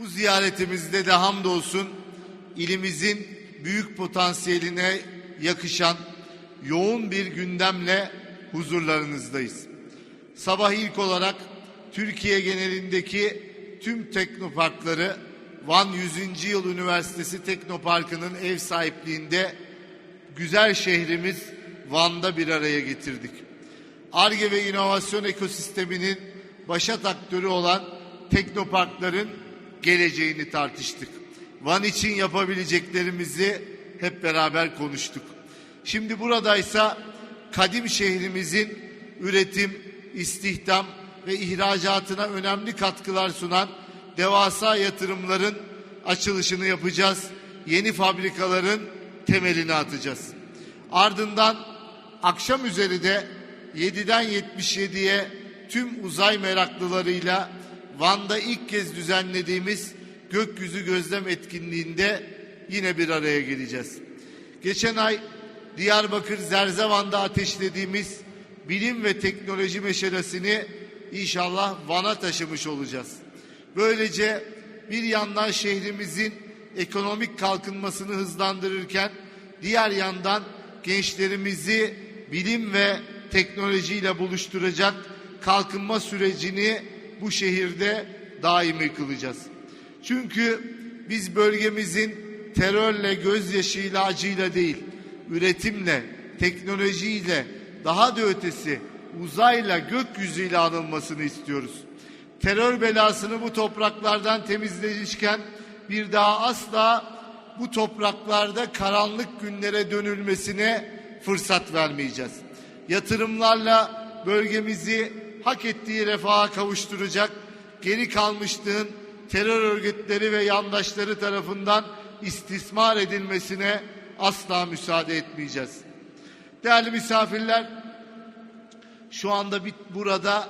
Bu ziyaretimizde de hamdolsun ilimizin büyük potansiyeline yakışan yoğun bir gündemle huzurlarınızdayız. Sabah ilk olarak Türkiye genelindeki tüm teknoparkları Van 100. Yıl Üniversitesi Teknoparkı'nın ev sahipliğinde güzel şehrimiz Van'da bir araya getirdik. ARGE ve inovasyon ekosisteminin başat aktörü olan teknoparkların geleceğini tartıştık. Van için yapabileceklerimizi hep beraber konuştuk. Şimdi buradaysa kadim şehrimizin üretim, istihdam ve ihracatına önemli katkılar sunan devasa yatırımların açılışını yapacağız. Yeni fabrikaların temelini atacağız. Ardından akşam üzeri de 7'den 77'ye tüm uzay meraklılarıyla Van'da ilk kez düzenlediğimiz gökyüzü gözlem etkinliğinde yine bir araya geleceğiz. Geçen ay Diyarbakır Zerzevan'da ateşlediğimiz bilim ve teknoloji meşalesini inşallah Van'a taşımış olacağız. Böylece bir yandan şehrimizin ekonomik kalkınmasını hızlandırırken diğer yandan gençlerimizi bilim ve teknolojiyle buluşturacak kalkınma sürecini bu şehirde daimi kılacağız. Çünkü biz bölgemizin terörle, gözyaşıyla, acıyla değil, üretimle, teknolojiyle, daha da ötesi uzayla, gökyüzüyle anılmasını istiyoruz. Terör belasını bu topraklardan temizlenirken bir daha asla bu topraklarda karanlık günlere dönülmesine fırsat vermeyeceğiz. Yatırımlarla bölgemizi hak ettiği refaha kavuşturacak, geri kalmışlığın terör örgütleri ve yandaşları tarafından istismar edilmesine asla müsaade etmeyeceğiz. Değerli misafirler, şu anda bir, burada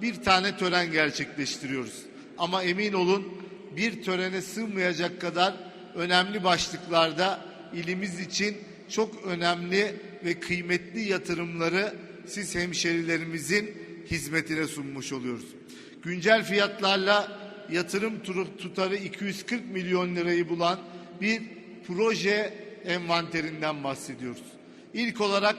bir tane tören gerçekleştiriyoruz. Ama emin olun bir törene sığmayacak kadar önemli başlıklarda ilimiz için çok önemli ve kıymetli yatırımları siz hemşerilerimizin hizmetine sunmuş oluyoruz. Güncel fiyatlarla yatırım tutarı 240 milyon lirayı bulan bir proje envanterinden bahsediyoruz. İlk olarak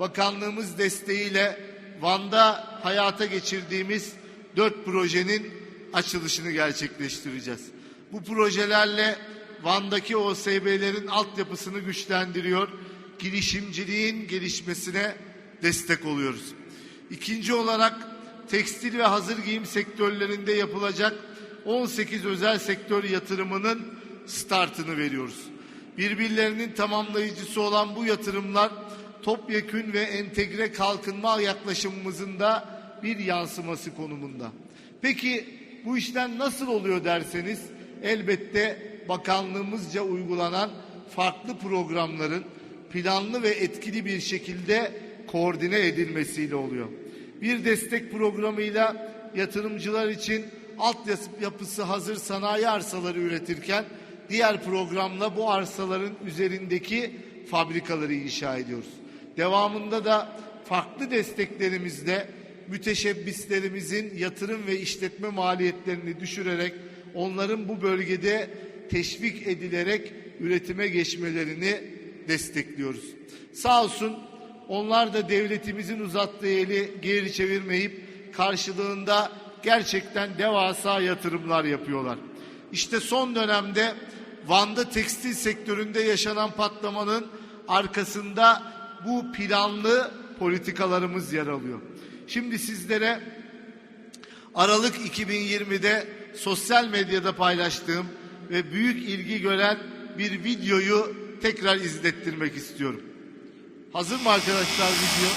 bakanlığımız desteğiyle Van'da hayata geçirdiğimiz dört projenin açılışını gerçekleştireceğiz. Bu projelerle Van'daki OSB'lerin altyapısını güçlendiriyor, girişimciliğin gelişmesine destek oluyoruz. İkinci olarak tekstil ve hazır giyim sektörlerinde yapılacak 18 özel sektör yatırımının startını veriyoruz. Birbirlerinin tamamlayıcısı olan bu yatırımlar topyekün ve entegre kalkınma yaklaşımımızın da bir yansıması konumunda. Peki bu işten nasıl oluyor derseniz elbette bakanlığımızca uygulanan farklı programların planlı ve etkili bir şekilde koordine edilmesiyle oluyor. Bir destek programıyla yatırımcılar için altyapısı hazır sanayi arsaları üretirken diğer programla bu arsaların üzerindeki fabrikaları inşa ediyoruz. Devamında da farklı desteklerimizle müteşebbislerimizin yatırım ve işletme maliyetlerini düşürerek onların bu bölgede teşvik edilerek üretime geçmelerini destekliyoruz. Sağ olsun onlar da devletimizin uzattığı eli geri çevirmeyip karşılığında gerçekten devasa yatırımlar yapıyorlar. İşte son dönemde Van'da tekstil sektöründe yaşanan patlamanın arkasında bu planlı politikalarımız yer alıyor. Şimdi sizlere Aralık 2020'de sosyal medyada paylaştığım ve büyük ilgi gören bir videoyu tekrar izlettirmek istiyorum. Hazır mı arkadaşlar video?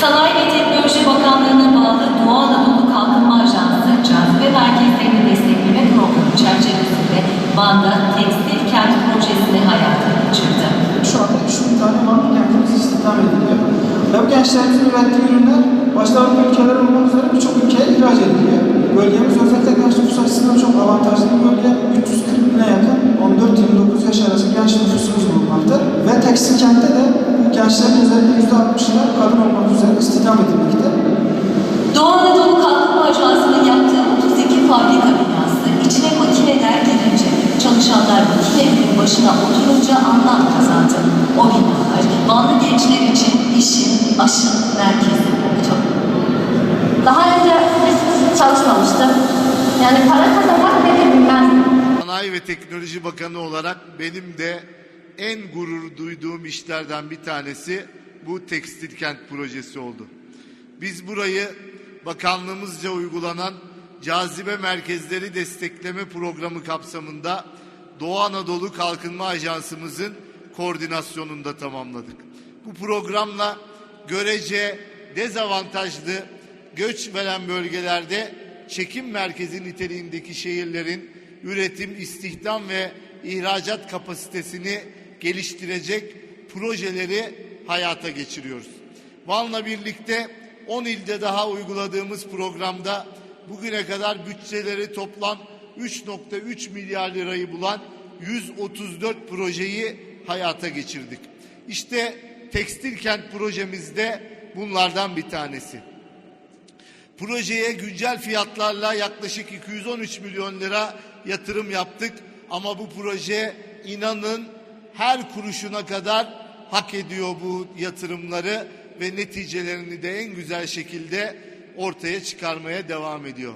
Sanayi ve Teknoloji Bakanlığı'na bağlı Doğu Anadolu Kalkınma Ajansı cazibe merkezlerini destekleme programı çerçevesinde Van'da Tekstil Kent projesini hayata geçirdi. Şu anda 3 bin tane Vanlı kentimiz istihdam ediliyor. Ve bu gençlerimizin ürettiği ürünler başta Avrupa ülkeleri olmak üzere birçok ediliyor bölgemiz özellikle genç nüfus açısından çok avantajlı bir bölge. 340 bine yakın 14-29 yaş arası genç nüfusumuz bulunmakta. Ve tekstil kentte de bu gençlerin özellikle %60'ına kadın olmak üzere istihdam edilmekte. Doğu Anadolu Kalkınma Ajansı'nın yaptığı 32 fabrika binası içine makineler girince çalışanlar makinenin başına oturunca anlam kazandı. O binalar Vanlı gençler için işin, aşın merkezi çalışmamıştım. Yani para kazanmak nedir bilmezdim. Sanayi ve Teknoloji Bakanı olarak benim de en gurur duyduğum işlerden bir tanesi bu tekstil kent projesi oldu. Biz burayı bakanlığımızca uygulanan cazibe merkezleri destekleme programı kapsamında Doğu Anadolu Kalkınma Ajansımızın koordinasyonunda tamamladık. Bu programla görece dezavantajlı göç veren bölgelerde çekim merkezi niteliğindeki şehirlerin üretim, istihdam ve ihracat kapasitesini geliştirecek projeleri hayata geçiriyoruz. Van'la birlikte 10 ilde daha uyguladığımız programda bugüne kadar bütçeleri toplam 3.3 milyar lirayı bulan 134 projeyi hayata geçirdik. İşte tekstil kent projemizde bunlardan bir tanesi. Projeye güncel fiyatlarla yaklaşık 213 milyon lira yatırım yaptık. Ama bu proje inanın her kuruşuna kadar hak ediyor bu yatırımları ve neticelerini de en güzel şekilde ortaya çıkarmaya devam ediyor.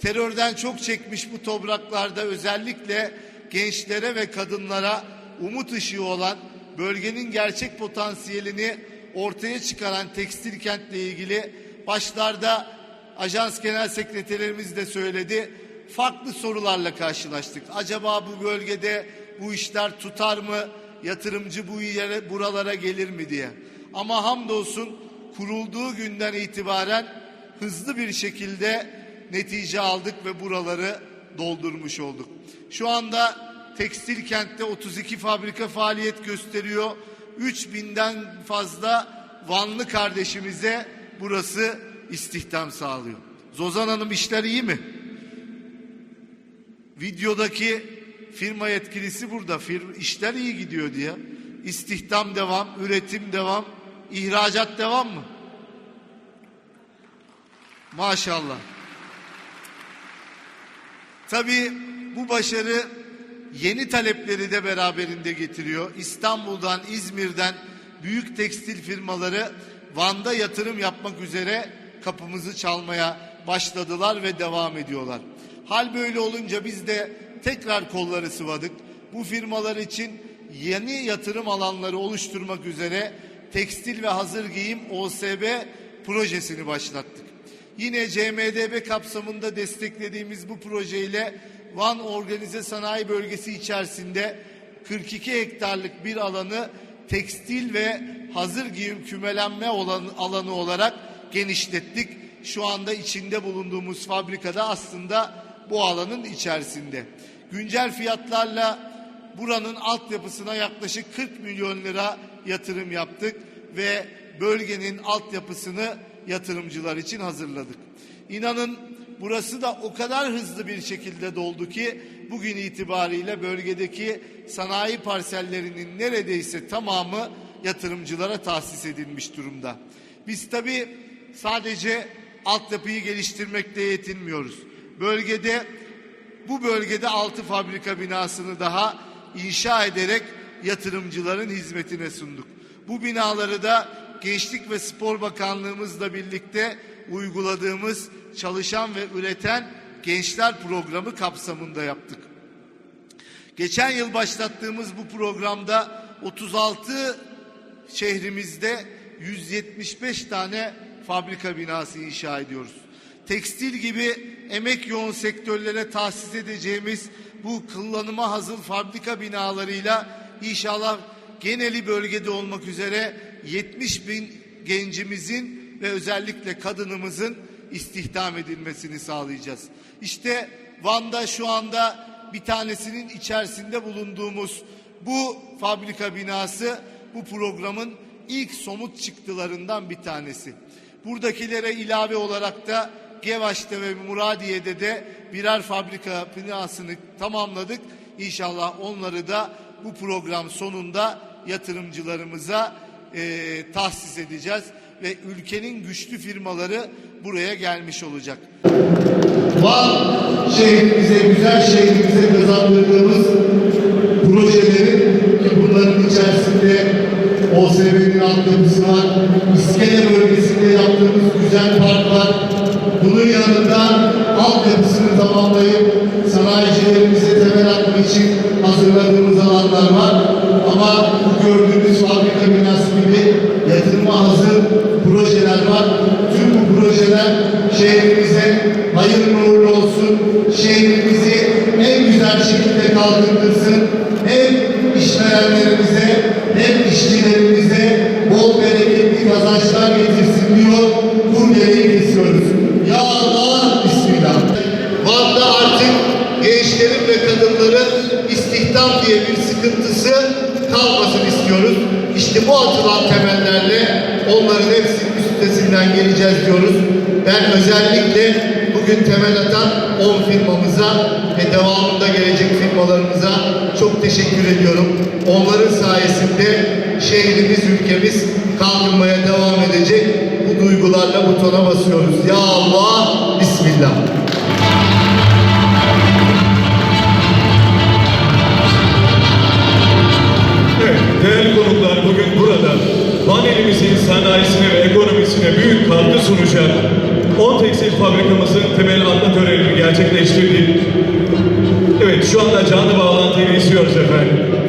Terörden çok çekmiş bu topraklarda özellikle gençlere ve kadınlara umut ışığı olan bölgenin gerçek potansiyelini ortaya çıkaran tekstil kentle ilgili başlarda ajans genel sekreterimiz de söyledi. Farklı sorularla karşılaştık. Acaba bu bölgede bu işler tutar mı? Yatırımcı bu yere buralara gelir mi diye. Ama hamdolsun kurulduğu günden itibaren hızlı bir şekilde netice aldık ve buraları doldurmuş olduk. Şu anda tekstil kentte 32 fabrika faaliyet gösteriyor. 3000'den fazla Vanlı kardeşimize burası istihdam sağlıyor. Zozan Hanım işler iyi mi? Videodaki firma yetkilisi burada. Fir, işler iyi gidiyor diye. İstihdam devam, üretim devam, ihracat devam mı? Maşallah. Tabii bu başarı yeni talepleri de beraberinde getiriyor. İstanbul'dan, İzmir'den büyük tekstil firmaları Van'da yatırım yapmak üzere kapımızı çalmaya başladılar ve devam ediyorlar. Hal böyle olunca biz de tekrar kolları sıvadık. Bu firmalar için yeni yatırım alanları oluşturmak üzere tekstil ve hazır giyim OSB projesini başlattık. Yine CMDB kapsamında desteklediğimiz bu projeyle Van Organize Sanayi Bölgesi içerisinde 42 hektarlık bir alanı tekstil ve hazır giyim kümelenme olan, alanı olarak genişlettik. Şu anda içinde bulunduğumuz fabrikada aslında bu alanın içerisinde. Güncel fiyatlarla buranın altyapısına yaklaşık 40 milyon lira yatırım yaptık ve bölgenin altyapısını yatırımcılar için hazırladık. İnanın burası da o kadar hızlı bir şekilde doldu ki bugün itibariyle bölgedeki sanayi parsellerinin neredeyse tamamı yatırımcılara tahsis edilmiş durumda. Biz tabii sadece altyapıyı geliştirmekle yetinmiyoruz. Bölgede bu bölgede altı fabrika binasını daha inşa ederek yatırımcıların hizmetine sunduk. Bu binaları da Gençlik ve Spor Bakanlığımızla birlikte uyguladığımız çalışan ve üreten gençler programı kapsamında yaptık. Geçen yıl başlattığımız bu programda 36 şehrimizde 175 tane fabrika binası inşa ediyoruz. Tekstil gibi emek yoğun sektörlere tahsis edeceğimiz bu kullanıma hazır fabrika binalarıyla inşallah geneli bölgede olmak üzere 70 bin gencimizin ve özellikle kadınımızın istihdam edilmesini sağlayacağız. İşte Van'da şu anda bir tanesinin içerisinde bulunduğumuz bu fabrika binası bu programın ilk somut çıktılarından bir tanesi. Buradakilere ilave olarak da Gevaş'ta ve Muradiye'de de birer fabrika binasını tamamladık. İnşallah onları da bu program sonunda yatırımcılarımıza e, tahsis edeceğiz ve ülkenin güçlü firmaları buraya gelmiş olacak. Van şehrimize, güzel şehrimize kazandırdığımız proje projelerin bunların içerisinde OSB'nin altyapısı var. İskele bölgesinde yaptığımız güzel park var. Bunun yanında altyapısını tamamlayıp sanayicilerimize temel atmak için hazırladığımız alanlar var. Ama bu gördüğünüz fabrika binası gibi yatırıma hazır projeler var. Tüm bu projeler şehrimize hayırlı uğurlu olsun. Şehrimizi en güzel şekilde kalkındırsın. Hem işverenlerimize işçilerimize bol bereketli kazançlar getirsin diyor. Kurdereyi kesiyoruz. Ya Allah Bismillah. Van'da artık gençlerin ve kadınların istihdam diye bir sıkıntısı kalmasın istiyoruz. İşte bu atılan temellerle onların hepsinin üstesinden geleceğiz diyoruz. Ben özellikle bugün temel atan 10 firmamıza ve devamında gelecek firmalarımıza çok teşekkür ediyorum. Onların sayesinde şehrimiz, ülkemiz kalkınmaya devam edecek. Bu duygularla butona basıyoruz. Ya Allah, Bismillah. Evet, değerli konuklar bugün burada Van sanayisine ve ekonomisine büyük katkı sunacak 10 tekstil fabrikamızın temel atma törenini gerçekleştirdik. Evet, şu anda canlı bağlantıyı izliyoruz efendim.